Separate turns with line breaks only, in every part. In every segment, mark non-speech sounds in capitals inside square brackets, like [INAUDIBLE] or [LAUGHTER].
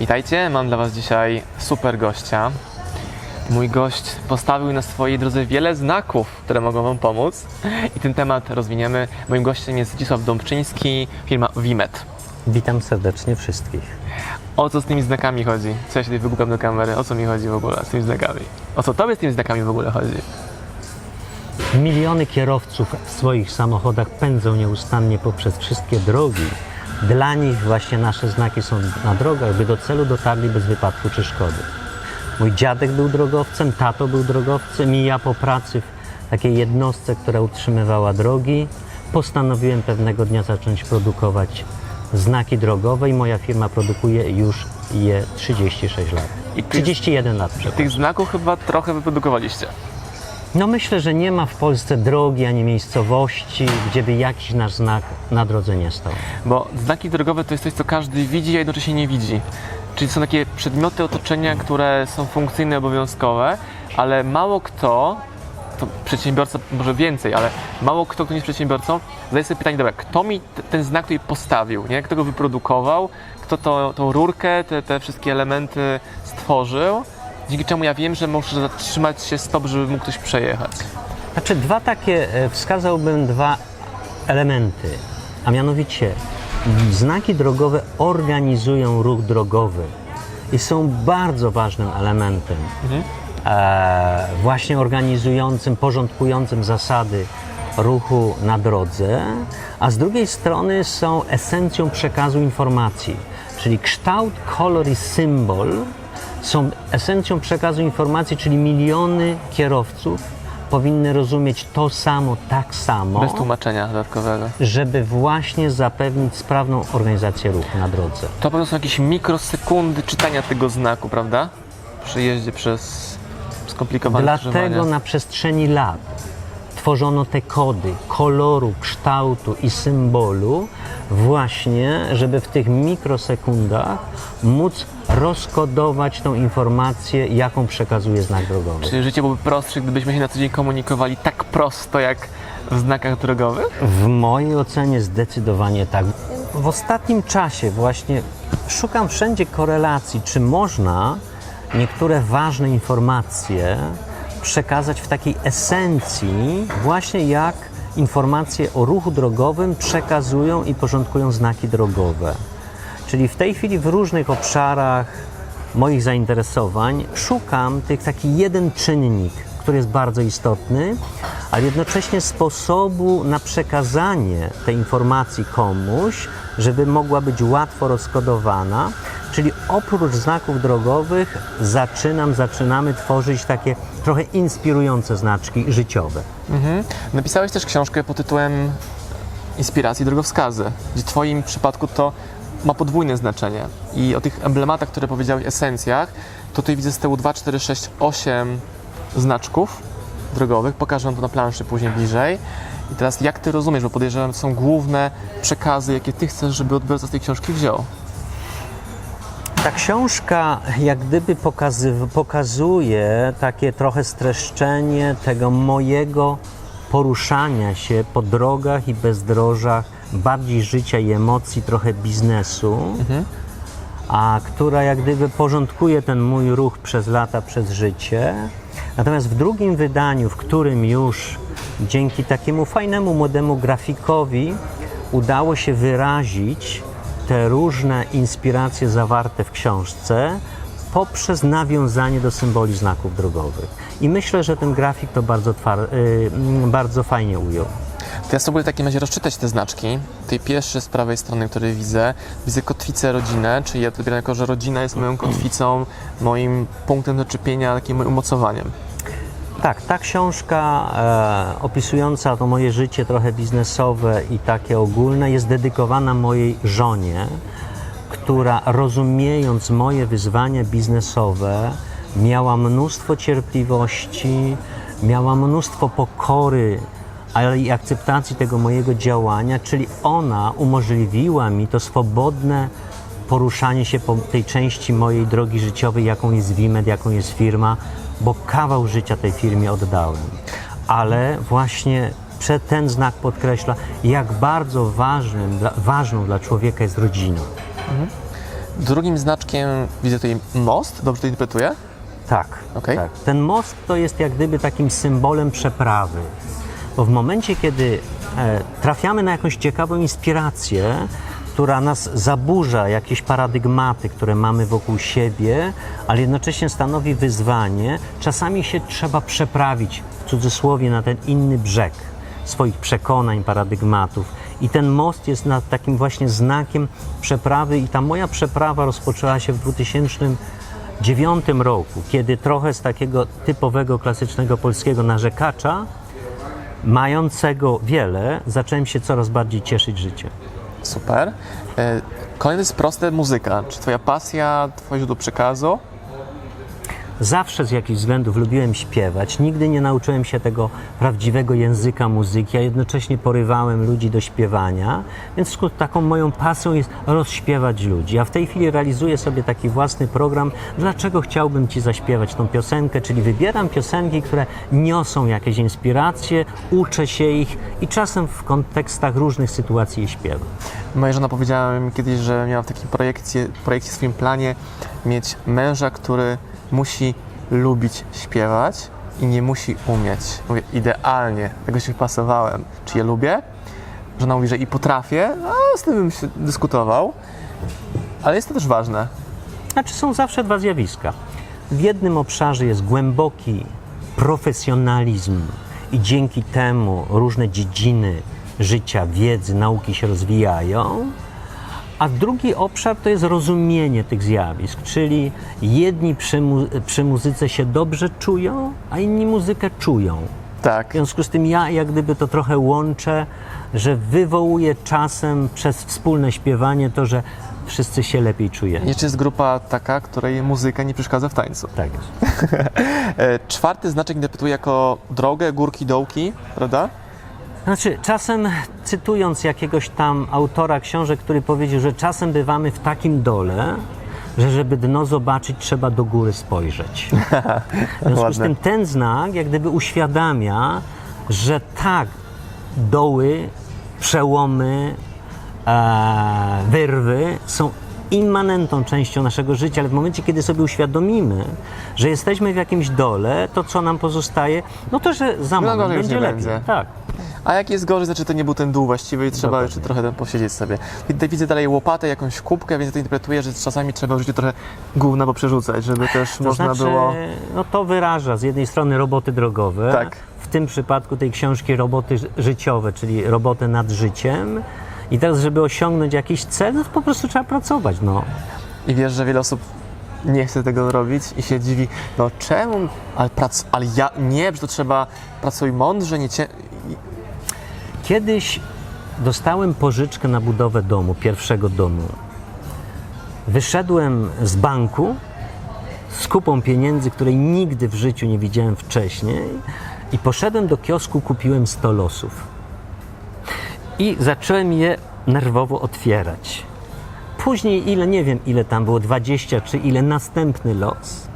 Witajcie, mam dla Was dzisiaj super gościa. Mój gość postawił na swojej drodze wiele znaków, które mogą Wam pomóc i ten temat rozwiniemy. Moim gościem jest Zdzisław Dąbczyński, firma Vimet.
Witam serdecznie wszystkich.
O co z tymi znakami chodzi? Co ja się tutaj wygłupiam do kamery? O co mi chodzi w ogóle z tymi znakami? O co Tobie z tymi znakami w ogóle chodzi?
Miliony kierowców w swoich samochodach pędzą nieustannie poprzez wszystkie drogi. Dla nich właśnie nasze znaki są na drogach, by do celu dotarli bez wypadku czy szkody. Mój dziadek był drogowcem, tato był drogowcem i ja po pracy w takiej jednostce, która utrzymywała drogi, postanowiłem pewnego dnia zacząć produkować znaki drogowe i moja firma produkuje już je 36 lat.
I ty-
31 lat, przepraszam.
Tych znaków chyba trochę wyprodukowaliście.
No myślę, że nie ma w Polsce drogi ani miejscowości, gdzie by jakiś nasz znak na drodze nie stał.
Bo znaki drogowe to jest coś, co każdy widzi, a jednocześnie nie widzi. Czyli są takie przedmioty otoczenia, które są funkcyjne, obowiązkowe, ale mało kto, to przedsiębiorca może więcej, ale mało kto, kto nie jest przedsiębiorcą, zadaje sobie pytanie, dobra, kto mi ten znak tutaj postawił, nie? Kto go wyprodukował, kto to, tą rurkę, te, te wszystkie elementy stworzył, dzięki czemu ja wiem, że muszę zatrzymać się stop, żeby mógł ktoś przejechać.
Znaczy dwa takie, e, wskazałbym dwa elementy, a mianowicie znaki drogowe organizują ruch drogowy i są bardzo ważnym elementem. E, właśnie organizującym, porządkującym zasady ruchu na drodze, a z drugiej strony są esencją przekazu informacji, czyli kształt, kolor i symbol są esencją przekazu informacji, czyli miliony kierowców powinny rozumieć to samo, tak samo,
Bez tłumaczenia dodatkowego.
żeby właśnie zapewnić sprawną organizację ruchu na drodze.
To po prostu są jakieś mikrosekundy czytania tego znaku, prawda? Przy jeździe przez skomplikowane
Dlatego na przestrzeni lat tworzono te kody koloru, kształtu i symbolu, właśnie, żeby w tych mikrosekundach móc rozkodować tą informację, jaką przekazuje znak drogowy.
Czy życie byłoby prostsze, gdybyśmy się na co dzień komunikowali tak prosto jak w znakach drogowych?
W mojej ocenie zdecydowanie tak. W ostatnim czasie właśnie szukam wszędzie korelacji, czy można niektóre ważne informacje przekazać w takiej esencji, właśnie jak informacje o ruchu drogowym przekazują i porządkują znaki drogowe. Czyli w tej chwili w różnych obszarach moich zainteresowań szukam tych taki jeden czynnik, który jest bardzo istotny, ale jednocześnie sposobu na przekazanie tej informacji komuś, żeby mogła być łatwo rozkodowana. Czyli oprócz znaków drogowych zaczynam, zaczynamy tworzyć takie trochę inspirujące znaczki życiowe.
Mhm. Napisałeś też książkę pod tytułem Inspiracji drogowskazy, gdzie w Twoim przypadku to ma podwójne znaczenie. I o tych emblematach, które powiedziałeś, esencjach, to tutaj widzę z tyłu 2, 4, 6, 8 znaczków drogowych. Pokażę to na planszy później bliżej. I teraz jak Ty rozumiesz, bo podejrzewam, są główne przekazy, jakie Ty chcesz, żeby odbiorca z tej książki wziął.
Ta książka jak gdyby pokazuje takie trochę streszczenie tego mojego poruszania się po drogach i bezdrożach, bardziej życia i emocji, trochę biznesu, a która jak gdyby porządkuje ten mój ruch przez lata, przez życie. Natomiast w drugim wydaniu, w którym już dzięki takiemu fajnemu młodemu grafikowi udało się wyrazić te różne inspiracje zawarte w książce poprzez nawiązanie do symboli znaków drogowych. I myślę, że ten grafik to bardzo, y, bardzo fajnie ujął.
To ja spróbuję w takim razie rozczytać te znaczki. Tej pierwszy z prawej strony, który widzę, widzę kotwicę rodzinę, czyli ja to odbieram jako, że rodzina jest moją kotwicą, moim punktem zaczepienia, takim moim umocowaniem.
Tak, ta książka e, opisująca to moje życie trochę biznesowe i takie ogólne jest dedykowana mojej żonie, która rozumiejąc moje wyzwania biznesowe miała mnóstwo cierpliwości, miała mnóstwo pokory, ale i akceptacji tego mojego działania, czyli ona umożliwiła mi to swobodne poruszanie się po tej części mojej drogi życiowej, jaką jest Wimed, jaką jest firma, bo kawał życia tej firmie oddałem. Ale właśnie ten znak podkreśla, jak bardzo ważnym, ważną dla człowieka jest rodzina.
Drugim znaczkiem widzę tutaj most, dobrze to interpretuję?
Tak,
Okej.
tak. Ten most to jest jak gdyby takim symbolem przeprawy. Bo w momencie, kiedy e, trafiamy na jakąś ciekawą inspirację, która nas zaburza, jakieś paradygmaty, które mamy wokół siebie, ale jednocześnie stanowi wyzwanie, czasami się trzeba przeprawić, w cudzysłowie, na ten inny brzeg swoich przekonań, paradygmatów. I ten most jest nad takim właśnie znakiem przeprawy i ta moja przeprawa rozpoczęła się w 2009 roku, kiedy trochę z takiego typowego, klasycznego polskiego narzekacza, mającego wiele, zacząłem się coraz bardziej cieszyć życiem.
Super. E, Kolejne jest proste, muzyka. Czy twoja pasja, twoje źródło przekazu?
Zawsze z jakichś względów lubiłem śpiewać. Nigdy nie nauczyłem się tego prawdziwego języka muzyki, a jednocześnie porywałem ludzi do śpiewania. Więc taką moją pasją jest rozśpiewać ludzi. A w tej chwili realizuję sobie taki własny program, dlaczego chciałbym Ci zaśpiewać tą piosenkę, czyli wybieram piosenki, które niosą jakieś inspiracje, uczę się ich i czasem w kontekstach różnych sytuacji je śpiewam.
Moja żona powiedziała mi kiedyś, że miała w takim projekcie, projekcie w swoim planie mieć męża, który musi lubić śpiewać i nie musi umieć. Mówię, idealnie, tego się wpasowałem. Czy je lubię? Żona mówi, że i potrafię, a z tym bym się dyskutował. Ale jest to też ważne.
Znaczy są zawsze dwa zjawiska. W jednym obszarze jest głęboki profesjonalizm i dzięki temu różne dziedziny życia, wiedzy, nauki się rozwijają. A drugi obszar to jest rozumienie tych zjawisk, czyli jedni przy, mu- przy muzyce się dobrze czują, a inni muzykę czują.
Tak.
W związku z tym ja jak gdyby to trochę łączę, że wywołuję czasem przez wspólne śpiewanie to, że wszyscy się lepiej czujemy.
Jeszcze jest grupa taka, której muzyka nie przeszkadza w tańcu.
Tak jest. [LAUGHS]
E, czwarty znaczek interpretuję jako drogę, górki, dołki, prawda?
Znaczy, czasem cytując jakiegoś tam autora książek, który powiedział, że czasem bywamy w takim dole, że żeby dno zobaczyć, trzeba do góry spojrzeć. [LAUGHS] W związku z tym ten znak jak gdyby uświadamia, że tak, doły, przełomy, e, wyrwy są immanentną częścią naszego życia, ale w momencie, kiedy sobie uświadomimy, że jesteśmy w jakimś dole, to co nam pozostaje, no to, że za
No,
moment
już
będzie lepiej.
będzie.
Tak.
A jak jest gorzej, znaczy to nie był ten dół właściwy i trzeba
Dokładnie.
jeszcze trochę tam posiedzieć sobie. I tutaj widzę dalej łopatę, jakąś kubkę, więc to interpretuję, że czasami trzeba w życiu trochę gówna poprzerzucać, żeby też
To
można
znaczy,
było...
no to wyraża z jednej strony roboty drogowe,
Tak.
w tym przypadku tej książki roboty ży- życiowe, czyli roboty nad życiem. I teraz, żeby osiągnąć jakiś cel, no to po prostu trzeba pracować. No.
I wiesz, że wiele osób nie chce tego robić i się dziwi, no czemu, ale, prac... ale ja nie, że to trzeba pracuj mądrze, nie cie...
Kiedyś dostałem pożyczkę na budowę domu, pierwszego domu. Wyszedłem z banku z kupą pieniędzy, której nigdy w życiu nie widziałem wcześniej i poszedłem do kiosku, kupiłem 100 losów. I zacząłem je nerwowo otwierać. Później ile, nie wiem ile tam było, 20 czy ile, następny los.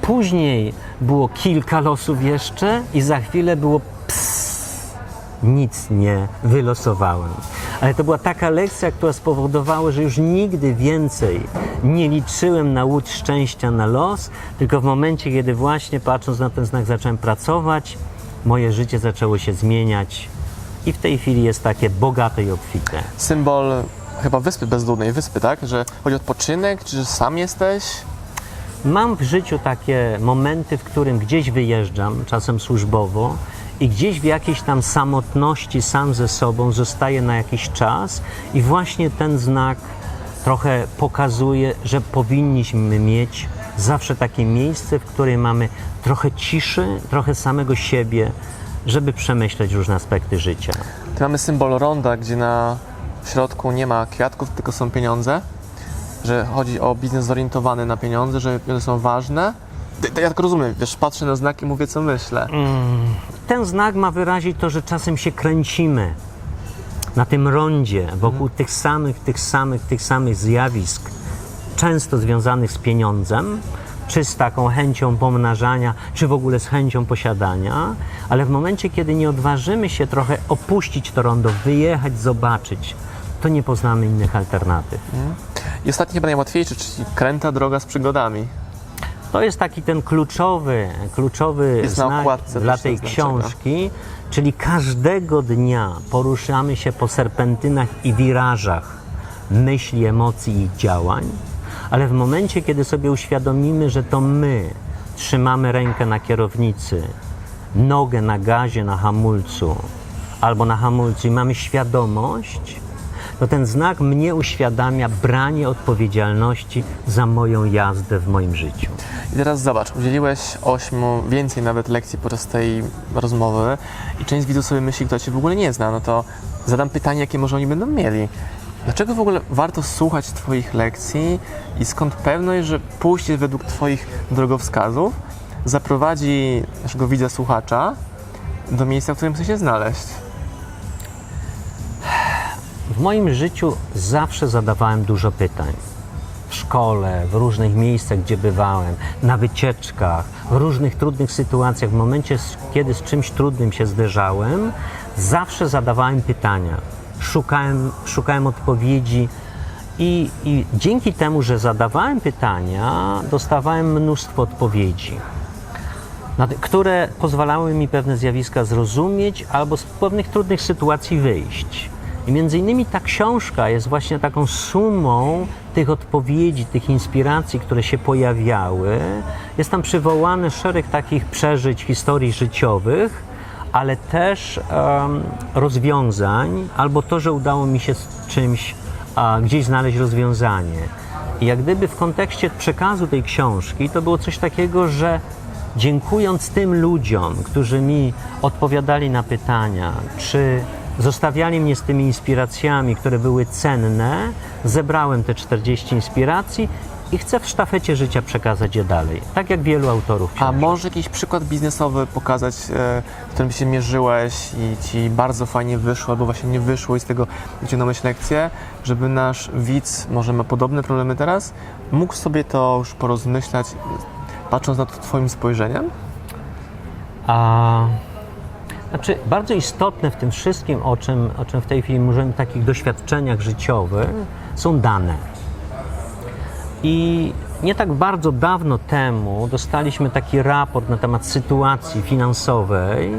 Później było kilka losów jeszcze i za chwilę było nic nie wylosowałem. Ale to była taka lekcja, która spowodowała, że już nigdy więcej nie liczyłem na łódź szczęścia na los, tylko w momencie, kiedy właśnie patrząc na ten znak zacząłem pracować, moje życie zaczęło się zmieniać i w tej chwili jest takie bogate i obfite.
Symbol chyba wyspy bezludnej, wyspy, tak? Że chodzi o odpoczynek, czy że sam jesteś?
Mam w życiu takie momenty, w którym gdzieś wyjeżdżam, czasem służbowo, i gdzieś w jakiejś tam samotności sam ze sobą zostaję na jakiś czas, i właśnie ten znak trochę pokazuje, że powinniśmy mieć zawsze takie miejsce, w którym mamy trochę ciszy, trochę samego siebie, żeby przemyśleć różne aspekty życia.
Tu mamy symbol ronda, gdzie na środku nie ma kwiatków, tylko są pieniądze. Że chodzi o biznes zorientowany na pieniądze, że pieniądze są ważne. Ja tak rozumiem, wiesz, patrzę na znaki i mówię, co myślę.
Ten znak ma wyrazić to, że czasem się kręcimy na tym rondzie wokół tych samych, tych samych, tych samych zjawisk, często związanych z pieniądzem, czy z taką chęcią pomnażania, czy w ogóle z chęcią posiadania, ale w momencie, kiedy nie odważymy się trochę opuścić to rondo, wyjechać, zobaczyć, to nie poznamy innych alternatyw.
I ostatni chyba najłatwiejszy, czyli kręta droga z przygodami.
To jest taki ten kluczowy, kluczowy
Jest
znak
okładce
dla tej
zaznaczone.
książki, czyli każdego dnia poruszamy się po serpentynach i wirażach myśli, emocji i działań, ale w momencie, kiedy sobie uświadomimy, że to my trzymamy rękę na kierownicy, nogę na gazie, na hamulcu albo na hamulcu i mamy świadomość, to ten znak mnie uświadamia branie odpowiedzialności za moją jazdę w moim życiu.
I teraz zobacz, udzieliłeś ośmiu, więcej nawet lekcji podczas tej rozmowy i część widzów sobie myśli, kto Cię w ogóle nie zna, no to zadam pytanie, jakie może oni będą mieli. Dlaczego w ogóle warto słuchać Twoich lekcji i skąd pewność, że pójście według Twoich drogowskazów zaprowadzi naszego widza słuchacza do miejsca, w którym chce się znaleźć?
W moim życiu zawsze zadawałem dużo pytań. W szkole, w różnych miejscach, gdzie bywałem, na wycieczkach, w różnych trudnych sytuacjach, w momencie, kiedy z czymś trudnym się zderzałem, zawsze zadawałem pytania. Szukałem, szukałem odpowiedzi i, i dzięki temu, że zadawałem pytania, dostawałem mnóstwo odpowiedzi które pozwalały mi pewne zjawiska zrozumieć albo z pewnych trudnych sytuacji wyjść. I między innymi ta książka jest właśnie taką sumą tych odpowiedzi, tych inspiracji, które się pojawiały. Jest tam przywołany szereg takich przeżyć, historii życiowych, ale też em, rozwiązań, albo to, że udało mi się z czymś a, gdzieś znaleźć rozwiązanie. I jak gdyby w kontekście przekazu tej książki to było coś takiego, że dziękując tym ludziom, którzy mi odpowiadali na pytania, czy zostawiali mnie z tymi inspiracjami, które były cenne, zebrałem te 40 inspiracji i chcę w sztafecie życia przekazać je dalej. Tak jak wielu autorów.
A
książek.
może jakiś przykład biznesowy pokazać, e, w którym się mierzyłeś i ci bardzo fajnie wyszło, albo właśnie nie wyszło i z tego wyciągnąłeś lekcję, żeby nasz widz, może ma podobne problemy teraz, mógł sobie to już porozmyślać, patrząc na to twoim spojrzeniem?
A, znaczy, bardzo istotne w tym wszystkim, o czym, o czym w tej chwili mówimy, takich doświadczeniach życiowych, są dane. I nie tak bardzo dawno temu dostaliśmy taki raport na temat sytuacji finansowej,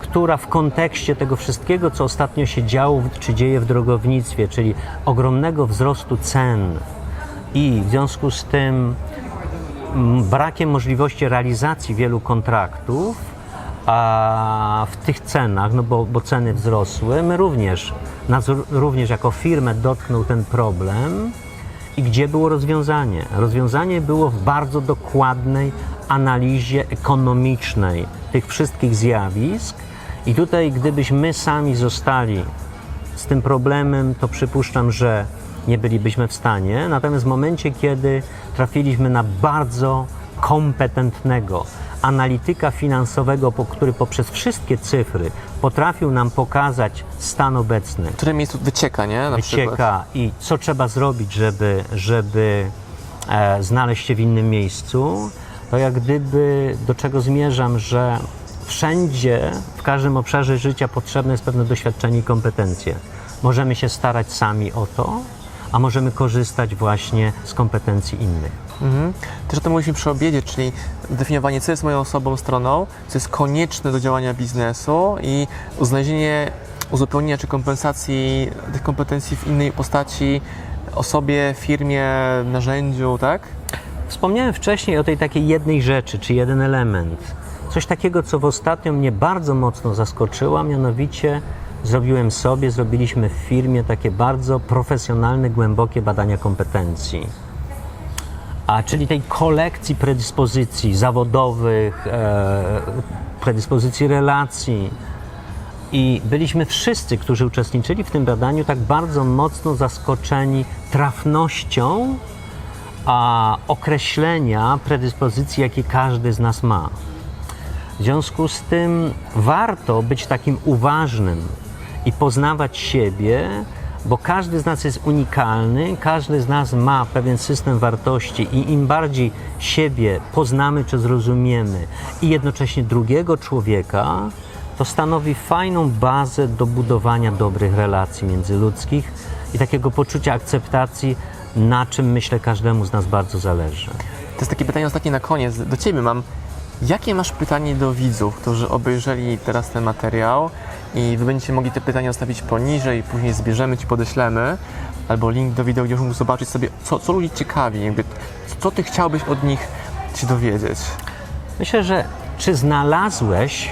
która w kontekście tego wszystkiego, co ostatnio się działo czy dzieje w drogownictwie, czyli ogromnego wzrostu cen i w związku z tym brakiem możliwości realizacji wielu kontraktów a w tych cenach, no bo, bo ceny wzrosły, my również, nas również jako firmę dotknął ten problem i gdzie było rozwiązanie? Rozwiązanie było w bardzo dokładnej analizie ekonomicznej tych wszystkich zjawisk i tutaj gdybyśmy sami zostali z tym problemem, to przypuszczam, że nie bylibyśmy w stanie. Natomiast w momencie, kiedy trafiliśmy na bardzo kompetentnego analityka finansowego, który poprzez wszystkie cyfry potrafił nam pokazać stan obecny,
W którym miejscu wycieka, nie? Na przykład.
wycieka i co trzeba zrobić, żeby, żeby e, znaleźć się w innym miejscu, to jak gdyby do czego zmierzam, że wszędzie, w każdym obszarze życia potrzebne jest pewne doświadczenie i kompetencje. Możemy się starać sami o to, a możemy korzystać właśnie z kompetencji innych.
Mhm. Też o tym mówiliśmy przy obiedzie, czyli definiowanie, co jest moją osobą, stroną, co jest konieczne do działania biznesu i znalezienie uzupełnienia czy kompensacji tych kompetencji w innej postaci, osobie, firmie, narzędziu, tak?
Wspomniałem wcześniej o tej takiej jednej rzeczy, czy jeden element. Coś takiego, co w ostatnio mnie bardzo mocno zaskoczyło, mianowicie zrobiłem sobie, zrobiliśmy w firmie takie bardzo profesjonalne, głębokie badania kompetencji. A czyli tej kolekcji predyspozycji zawodowych, e, predyspozycji relacji. I byliśmy wszyscy, którzy uczestniczyli w tym badaniu, tak bardzo mocno zaskoczeni trafnością a określenia predyspozycji, jakie każdy z nas ma. W związku z tym warto być takim uważnym i poznawać siebie, bo każdy z nas jest unikalny, każdy z nas ma pewien system wartości i im bardziej siebie poznamy czy zrozumiemy i jednocześnie drugiego człowieka, to stanowi fajną bazę do budowania dobrych relacji międzyludzkich i takiego poczucia akceptacji, na czym myślę każdemu z nas bardzo zależy.
To jest takie pytanie ostatnie na koniec. Do Ciebie mam. Jakie masz pytanie do widzów, którzy obejrzeli teraz ten materiał i Wy będziecie mogli te pytania zostawić poniżej, później zbierzemy Ci, podeślemy, albo link do wideo, gdzie mógł zobaczyć sobie, co, co ludzi ciekawi, jakby, co Ty chciałbyś od nich się dowiedzieć.
Myślę, że czy znalazłeś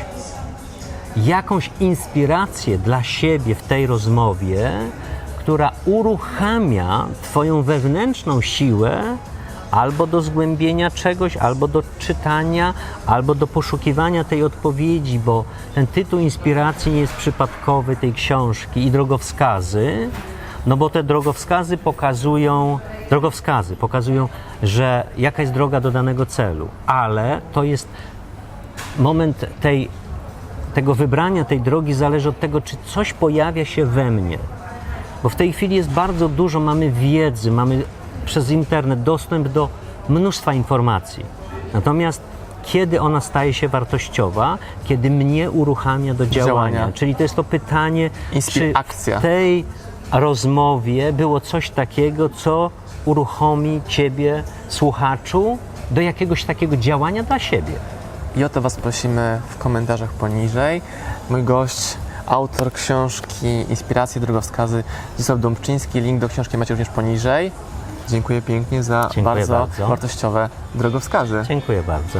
jakąś inspirację dla siebie w tej rozmowie, która uruchamia Twoją wewnętrzną siłę albo do zgłębienia czegoś, albo do czytania, albo do poszukiwania tej odpowiedzi, bo ten tytuł inspiracji nie jest przypadkowy tej książki i drogowskazy, no bo te drogowskazy pokazują, drogowskazy pokazują, że jaka jest droga do danego celu, ale to jest moment tej, tego wybrania tej drogi zależy od tego, czy coś pojawia się we mnie. Bo w tej chwili jest bardzo dużo, mamy wiedzy, mamy przez internet dostęp do mnóstwa informacji. Natomiast kiedy ona staje się wartościowa, kiedy mnie uruchamia do działania.
Działania.
Czyli to jest to pytanie, czy
akcja.
w tej rozmowie było coś takiego, co uruchomi Ciebie, słuchaczu, do jakiegoś takiego działania dla siebie.
I o to Was prosimy w komentarzach poniżej. Mój gość, autor książki Inspiracje, drogowskazy, Zdzisław Dąbczyński. Link do książki macie również poniżej. Dziękuję pięknie za
Dziękuję
bardzo,
bardzo.
wartościowe drogowskazy.
Dziękuję bardzo.